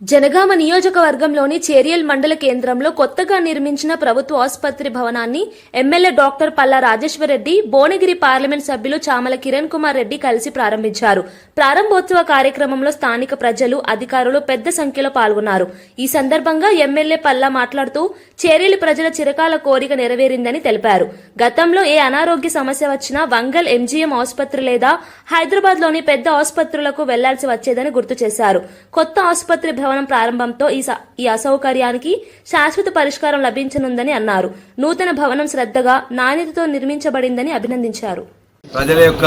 జనగామ నియోజకవర్గంలోని చేరియల్ మండల కేంద్రంలో కొత్తగా నిర్మించిన ప్రభుత్వ ఆసుపత్రి భవనాన్ని MLA doctor Palla Rajeshwar Reddy Bhuvanagiri parliament సభ్యులు చామల కిరణ్ కుమార్ రెడ్డి కలిసి ప్రారంభించారు. ప్రారంభోత్సవ కార్యక్రమంలో స్థానిక ప్రజలు అధికారులు పెద్ద సంఖ్యలో పాల్గొన్నారు. ఈ సందర్భంగా ఎమ్మెల్యే పల్లా మాట్లాడుతూ చేరియల్ ప్రజల చిరకాల కోరిక నెరవేరిందని తెలిపారు. గతంలో ఏ అనారోగ్య సమస్య వచ్చినా వంగల్ ఎంజీఎం ఆసుపత్రి లేదా హైదరాబాద్లోని పెద్ద ఆసుపత్రులకు వెళ్ళాల్సి వచ్చేదని గుర్తు చేశారు. కొత్త ఆసుపత్రి భవనం ప్రారంభంతో ఈ స- ఈ అసౌకర్యానికి శాశ్వత పరిష్కారం లభించనుందని అన్నారు. నూతన భవనం శ్రద్ధగా నాణ్యతతో నిర్మించబడిందని అభినందించారు. ప్రజల యొక్క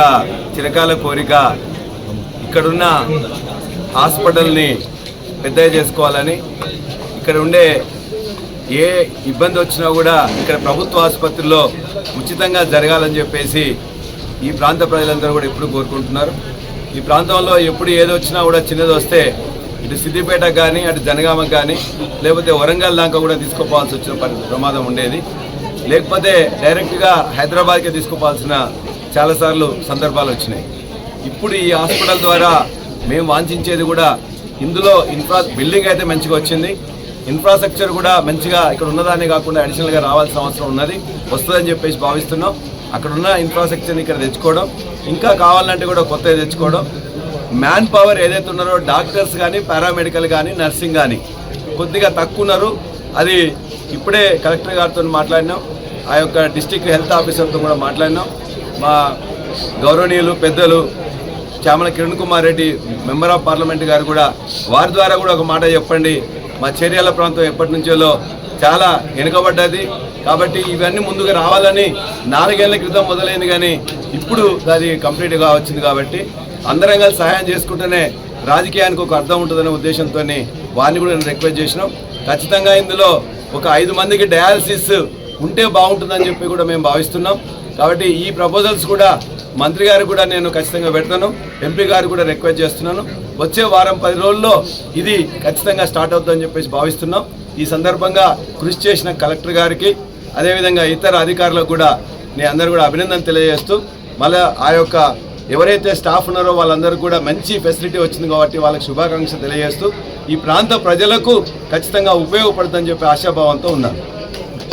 చిరకాల కోరిక ఇక్కడున్న హాస్పిటల్ని పెద్ద చేసుకోవాలని ఇక్కడ ఉండే ఏ ఇబ్బంది వచ్చినా కూడా ఇక్కడ ప్రభుత్వ ఆసుపత్రిలో ఉచితంగా జరగాలని చెప్పేసి ఈ ప్రాంత ప్రజలందరూ కూడా ఎప్పుడు కోరుకుంటున్నారు. ఈ ప్రాంతంలో ఎప్పుడు ఏది వచ్చినా కూడా చిన్నది వస్తే ఇటు సిద్దిపేట కానీ అటు జనగామకు కానీ లేకపోతే వరంగల్ దాకా కూడా తీసుకోపోవాల్సి వచ్చిన ప్రమాదం ఉండేది. లేకపోతే డైరెక్ట్గా హైదరాబాద్కే తీసుకుపోవాల్సిన చాలాసార్లు సందర్భాలు వచ్చినాయి. ఇప్పుడు ఈ హాస్పిటల్ ద్వారా మేము వాంఛించేది కూడా ఇందులో ఇన్ఫ్రా బిల్డింగ్ అయితే మంచిగా వచ్చింది. ఇన్ఫ్రాస్ట్రక్చర్ కూడా మంచిగా ఇక్కడ ఉన్నదాన్ని కాకుండా అడిషనల్గా రావాల్సిన అవసరం ఉన్నది. వస్తుందని చెప్పేసి భావిస్తున్నాం. అక్కడ ఉన్న ఇన్ఫ్రాస్ట్రక్చర్ని ఇక్కడ తెచ్చుకోవడం. ఇంకా కావాలంటే కూడా కొత్తగా తెచ్చుకోవడం. మ్యాన్ పవర్ ఏదైతే ఉన్నారో డాక్టర్స్ కానీ పారామెడికల్ కానీ నర్సింగ్ కానీ కొద్దిగా తక్కువ ఉన్నారు. అది ఇప్పుడే కలెక్టర్ గారితో మాట్లాడినాం. ఆ యొక్క డిస్టిక్ హెల్త్ ఆఫీసర్తో కూడా మాట్లాడినాం. మా గౌరవనీయులు పెద్దలు Chamala Kiran Kumar Reddy member of parliament గారు కూడా వారి ద్వారా కూడా ఒక మాట చెప్పండి. మా చర్యాల ప్రాంతం ఎప్పటి నుంచో చాలా వెనుకబడ్డది కాబట్టి ఇవన్నీ ముందుకు రావాలని నాలుగేళ్ళ క్రితం మొదలైంది కానీ ఇప్పుడు అది కంప్లీట్గా వచ్చింది కాబట్టి అందరం కలిసి సహాయం చేసుకుంటేనే రాజకీయానికి ఒక అర్థం ఉంటుందనే ఉద్దేశంతో వారిని కూడా నేను రిక్వెస్ట్ చేసినాం. ఖచ్చితంగా ఇందులో ఒక ఐదు మందికి డయాలసిస్ ఉంటే బాగుంటుందని చెప్పి కూడా మేము భావిస్తున్నాం. కాబట్టి ఈ ప్రపోజల్స్ కూడా మంత్రి గారు కూడా నేను ఖచ్చితంగా పెడతాను. ఎంపీ గారు కూడా రిక్వెస్ట్ చేస్తున్నాను. వచ్చే వారం పది రోజుల్లో ఇది ఖచ్చితంగా స్టార్ట్ అవుతుందని చెప్పేసి భావిస్తున్నాం. ఈ సందర్భంగా కృషి చేసిన కలెక్టర్ గారికి అదేవిధంగా ఇతర అధికారులకు కూడా నేను అందరూ కూడా అభినందన తెలియజేస్తూ మళ్ళీ ఆ యొక్క ఎవరైతే స్టాఫ్ ఉన్నారో వాళ్ళందరూ కూడా మంచి ఫెసిలిటీ వచ్చింది కాబట్టి వాళ్ళకి శుభాకాంక్షలు తెలియజేస్తూ ఈ ప్రాంత ప్రజలకు ఖచ్చితంగా ఉపయోగపడుతుందని చెప్పి ఆశాభావంతో ఉన్నాను.